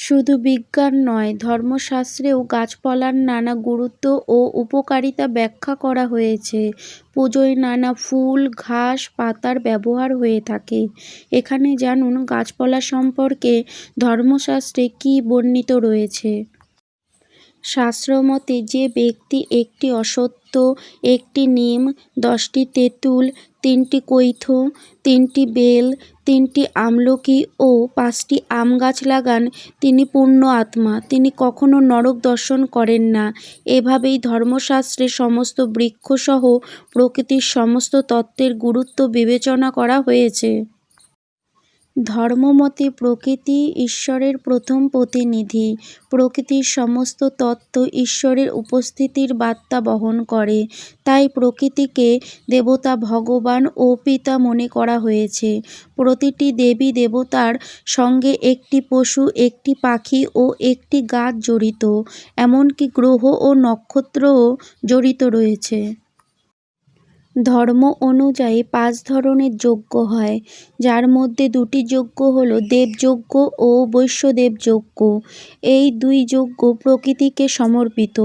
শুধু বিজ্ঞান নয়, ধর্মশাস্ত্রেও গাছপালার নানা গুরুত্ব ও উপকারিতা ব্যাখ্যা করা হয়েছে। পুজোয় নানা ফুল, ঘাস, পাতার ব্যবহার হয়ে থাকে। এখানে জানুন গাছপালা সম্পর্কে ধর্মশাস্ত্রে কী বর্ণিত রয়েছে। শাস্ত্রমতে যে ব্যক্তি একটি অশ্বত্থ একটি নিম, দশটি তেঁতুল, তিনটি কৈথ, তিনটি বেল, তিনটি আমলকি ও পাঁচটি আম গাছ লাগান, তিনি পূর্ণ আত্মা। তিনি কখনো নরক দর্শন করেন না। এভাবেই ধর্মশাস্ত্রে সমস্ত বৃক্ষসহ প্রকৃতির সমস্ত তত্ত্বের গুরুত্ব বিবেচনা করা হয়েছে। ধর্মমতে প্রকৃতি ঈশ্বরের প্রথম প্রতিনিধি। প্রকৃতির সমস্ত তত্ত্ব ঈশ্বরের উপস্থিতির বার্তা বহন করে। তাই প্রকৃতিকে দেবতা ভগবান ও পিতা মনে করা হয়েছে। প্রতিটি দেবী দেবতার সঙ্গে একটি পশু, একটি পাখি ও একটি গাছ জড়িত। এমনকি গ্রহ ও নক্ষত্রও জড়িত রয়েছে। ধর্ম অনুযায়ী পাঁচ ধরনের যজ্ঞ হয়। যার মধ্যে দুটি যজ্ঞ হল দেবযজ্ঞ ও বৈশ্যদেব যজ্ঞ। এই দুই যজ্ঞ প্রকৃতিকে সমর্পিত।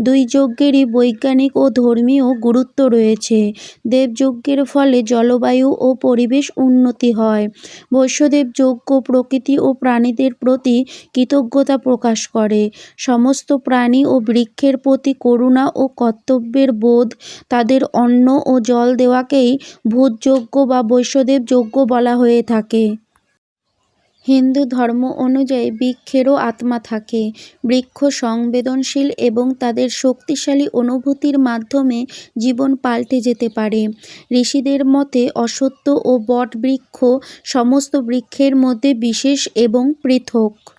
দুই যজ্ঞেরই বৈজ্ঞানিক ও ধর্মীয় গুরুত্ব রয়েছে। দেবযজ্ঞের ফলে জলবায়ু ও পরিবেশ উন্নতি হয়। বৈশ্যদেব যজ্ঞ প্রকৃতি ও প্রাণীদের প্রতি কৃতজ্ঞতা প্রকাশ করে। সমস্ত প্রাণী ও বৃক্ষের প্রতি করুণা ও কর্তব্যের বোধ তাদের অন্ন ও জল দেওয়াকেই ভূতযজ্ঞ বা বৈশ্যদেব যজ্ঞ বলা হয়ে থাকে। হিন্দু ধর্ম অনুযায়ী বৃক্ষেরও আত্মা থাকে। বৃক্ষ সংবেদনশীল এবং তাদের শক্তিশালী অনুভূতির মাধ্যমে জীবন পাল্টে যেতে পারে। ঋষিদের মতে অশ্বত্থ ও বট বৃক্ষ সমস্ত বৃক্ষের মধ্যে বিশেষ এবং পৃথক।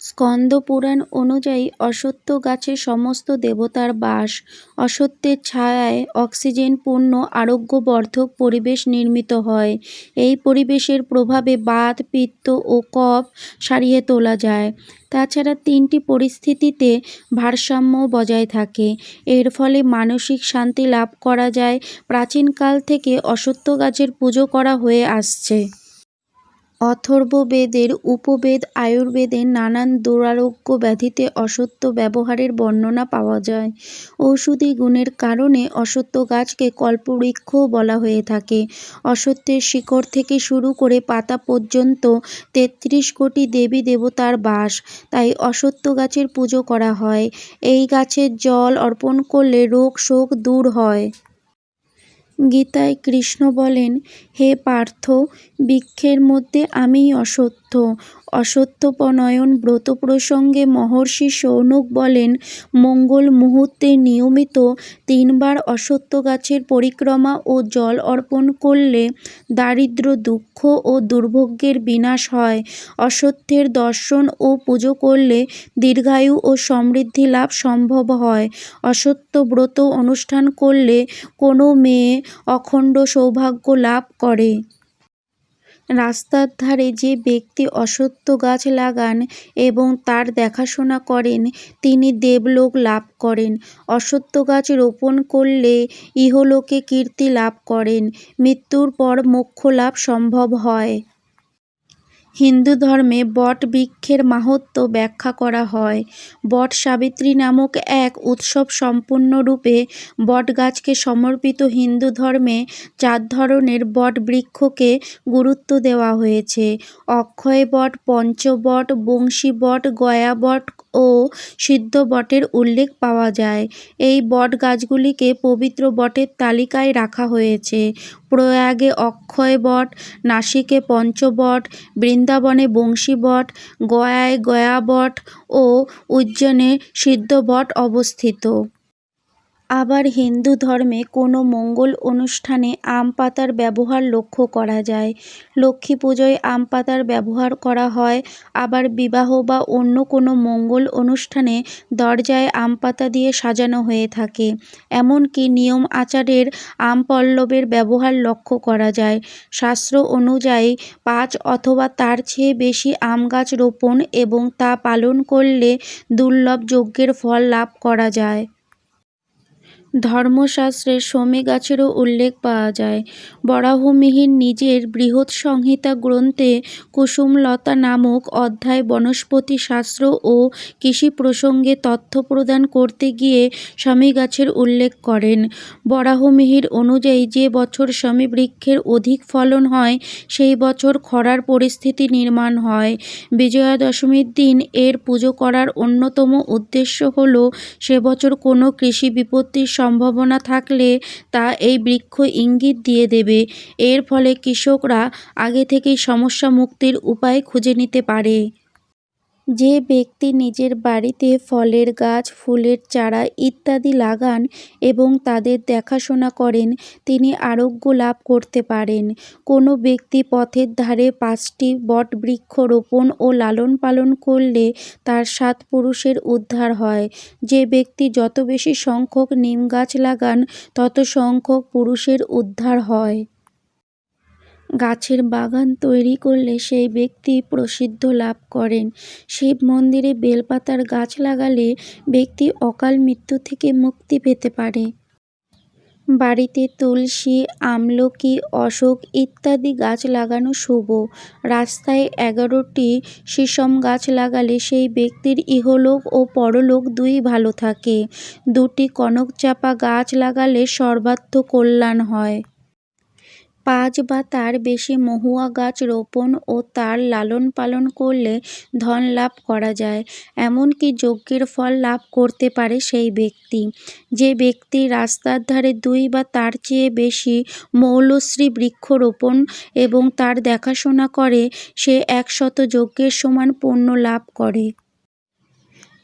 স্কন্দ পুরাণ অনুযায়ী অশ্বত্থ গাছে সমস্ত দেবতার বাস, অশ্বত্থের ছায়ায় অক্সিজেনপূর্ণ আরোগ্যবর্ধক পরিবেশ নির্মিত হয়। এই পরিবেশের প্রভাবে বাত, পিত্ত ও কফ সারিয়ে তোলা যায়। তাছাড়া তিনটি পরিস্থিতিতে ভারসাম্য বজায় থাকে। এর ফলে মানসিক শান্তি লাভ করা যায়। প্রাচীনকাল থেকে অশ্বত্থ গাছের পুজো করা হয়ে আসছে। অথর্ববেদের উপবেদ, আয়ুর্বেদে নানান দুরারোগ্য ব্যাধিতে অশ্বত্থ ব্যবহারের বর্ণনা পাওয়া যায়। ঔষধি গুণের কারণে অশ্বত্থ গাছকে কল্পবৃক্ষও বলা হয়ে থাকে। অশ্বত্থের শিকড় থেকে শুরু করে পাতা পর্যন্ত তেত্রিশ কোটি দেবী দেবতার বাস। তাই অশ্বত্থ গাছের পুজো করা হয়। এই গাছের জল অর্পণ করলে রোগ শোক দূর হয়। গীতায় কৃষ্ণ বলেন হে পার্থ বৃক্ষের মধ্যে আমিই অশ্বত্থ অশ্বত্থোপনয়ন ব্রত প্রসঙ্গে মহর্ষি শৌনক বলেন, মঙ্গল মুহূর্তে নিয়মিত তিনবার অশ্বত্থ গাছের পরিক্রমা ও জল অর্পণ করলে দারিদ্র দুঃখ ও দুর্ভোগের বিনাশ হয়। অশ্বত্থের দর্শন ও পুজো করলে দীর্ঘায়ু ও সমৃদ্ধি লাভ সম্ভব হয়। অশ্বত্থ ব্রত অনুষ্ঠান করলে কোনো মেয়ে অখণ্ড সৌভাগ্য লাভ করে। রাস্তার ধারে যে ব্যক্তি অশ্বত্থ গাছ লাগান এবং তার দেখাশোনা করেন, তিনি দেবলোক লাভ করেন। অশ্বত্থ গাছ রোপণ করলে ইহলোকে কীর্তি লাভ করেন। মৃত্যুর পর মোক্ষ লাভ সম্ভব হয়। হিন্দু ধর্মে বট বৃক্ষের মাহাত্ম ব্যাখ্যা করা হয়। বট সাবিত্রী নামক এক উৎসব সম্পূর্ণরূপে বট গাছকে সমর্পিত হিন্দু ধর্মে চার ধরনের বট বৃক্ষকে গুরুত্ব দেওয়া হয়েছে। অক্ষয় বট, পঞ্চবট, বংশী বট, গয়া বট ও সিদ্ধ বটের উল্লেখ পাওয়া যায়। এই বট গাছগুলিকে পবিত্র বটের তালিকায় রাখা হয়েছে। প্রয়াগে অক্ষয় বট, নাসিকে পঞ্চবট, বৃন্দাবনে বংশী বট, গয়ায় গয়াবট ও উজ্জ্বনে সিদ্ধ বট অবস্থিত। আবার হিন্দু ধর্মে কোনো মঙ্গল অনুষ্ঠানে আম পাতার ব্যবহার লক্ষ্য করা যায়। লক্ষ্মী পুজোয় আম পাতার ব্যবহার করা হয়। আবার বিবাহ বা অন্য কোনো মঙ্গল অনুষ্ঠানে দরজায় আম পাতা দিয়ে সাজানো হয়ে থাকে। এমনকি নিয়ম আচারের আম পল্লবের ব্যবহার লক্ষ্য করা যায়। শাস্ত্র অনুযায়ী পাঁচ অথবা তার চেয়ে বেশি আম গাছ রোপণ এবং তা পালন করলে দুর্লভ যজ্ঞের ফল লাভ করা যায়। ধর্মশাস্ত্রে শমী গাছেরও উল্লেখ পাওয়া যায়। বরাহমিহির নিজের বৃহৎ সংহিতা গ্রন্থে কুসুমলতা নামক অধ্যায় বনস্পতি শাস্ত্র ও কৃষি প্রসঙ্গে তথ্য প্রদান করতে গিয়ে স্বামী গাছের উল্লেখ করেন। বরাহমিহির অনুযায়ী যে বছর স্বামী বৃক্ষের অধিক ফলন হয়, সেই বছর খরার পরিস্থিতি নির্মাণ হয়। বিজয়া দশমীর দিন এর পুজো করার অন্যতম উদ্দেশ্য হল, সে বছর কোনো কৃষি বিপত্তির সম্ভাবনা থাকলে তা এই বৃক্ষ ইঙ্গিত দিয়ে দেবে। এর ফলে কৃষকরা আগে থেকেই সমস্যা মুক্তির উপায় খুঁজে নিতে পারে। যে ব্যক্তি নিজের বাড়িতে ফলের গাছ, ফুলের চারা ইত্যাদি লাগান এবং তাদের দেখাশোনা করেন, তিনি আরোগ্য লাভ করতে পারেন। কোনো ব্যক্তি পথের ধারে পাঁচটি বটবৃক্ষ রোপণ ও লালন পালন করলে তার সাত পুরুষের উদ্ধার হয়। যে ব্যক্তি যত বেশি সংখ্যক নিম গাছ লাগান, তত সংখ্যক পুরুষের উদ্ধার হয়। গাছের বাগান তৈরি করলে সেই ব্যক্তি প্রসিদ্ধ লাভ করেন। শিব মন্দিরে বেলপাতার গাছ লাগালে ব্যক্তি অকাল মৃত্যু থেকে মুক্তি পেতে পারে। বাড়িতে তুলসী, আমলকি, অশোক ইত্যাদি গাছ লাগানো শুভ। রাস্তায় এগারোটি শিসম গাছ লাগালে সেই ব্যক্তির ইহলোক ও পরলোক দুই ভালো থাকে। দুটি কনক চাপা গাছ লাগালে সর্বার্থ কল্যাণ হয়। পাঁচ বা তার বেশি মহুয়া গাছ রোপণ ও তার লালন পালন করলে ধন লাভ করা যায়। এমনকি যজ্ঞের ফল লাভ করতে পারে সেই ব্যক্তি। যে ব্যক্তি রাস্তার ধারে দুই বা তার চেয়ে বেশি মৌলশ্রী বৃক্ষ রোপণ এবং তার দেখাশোনা করে, সে একশত যজ্ঞের সমান পুণ্য লাভ করে।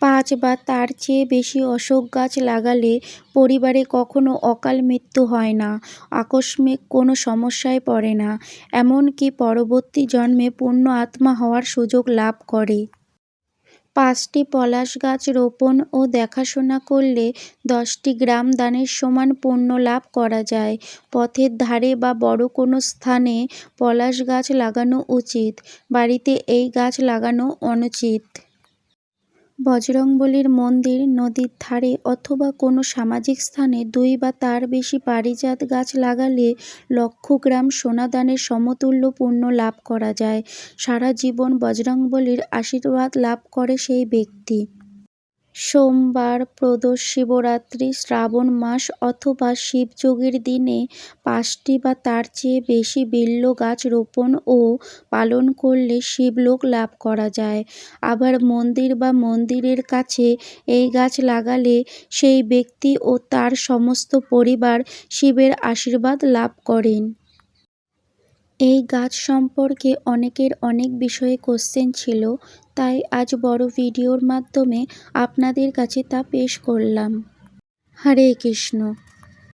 পাঁচ বা তার চেয়ে বেশি অশোক গাছ লাগালে পরিবারে কখনো অকাল মৃত্যু হয় না, আকস্মিক কোনো সমস্যায় পড়ে না, এমনকি পরবর্তী জন্মে পূর্ণ আত্মা হওয়ার সুযোগ লাভ করে। পাঁচটি পলাশ গাছ রোপণ ও দেখাশোনা করলে দশটি গ্রাম দানের সমান পুণ্য লাভ করা যায়। পথের ধারে বা বড় কোনো স্থানে পলাশ গাছ লাগানো উচিত, বাড়িতে এই গাছ লাগানো অনুচিত। বজরংবলীর মন্দির, নদীর ধারে অথবা কোনো সামাজিক স্থানে দুই বা তার বেশি পারিজাত গাছ লাগালে লক্ষ গ্রাম সোনাদানের সমতুল্য পুণ্য লাভ করা যায়। সারা জীবন বজরংবলীর আশীর্বাদ লাভ করে সেই ব্যক্তি। সোমবার প্রদোষ শিবরাত্রি শ্রাবণ মাস অথবা শিবযোগের দিনে পাঁচটি বা তার চেয়ে বেশি বিল্ব গাছ রোপণ ও পালন করলে শিবলোক লাভ করা যায়। আবার মন্দির বা মন্দিরের কাছে এই গাছ লাগালে সেই ব্যক্তি ও তার সমস্ত পরিবার শিবের আশীর্বাদ লাভ করেন। এই গাছ সম্পর্কে অনেকের অনেক বিষয়ে কোশ্চেন ছিল, তাই আজ বড় ভিডিওর মাধ্যমে আপনাদের কাছে তা পেশ করলাম। হরে কৃষ্ণ।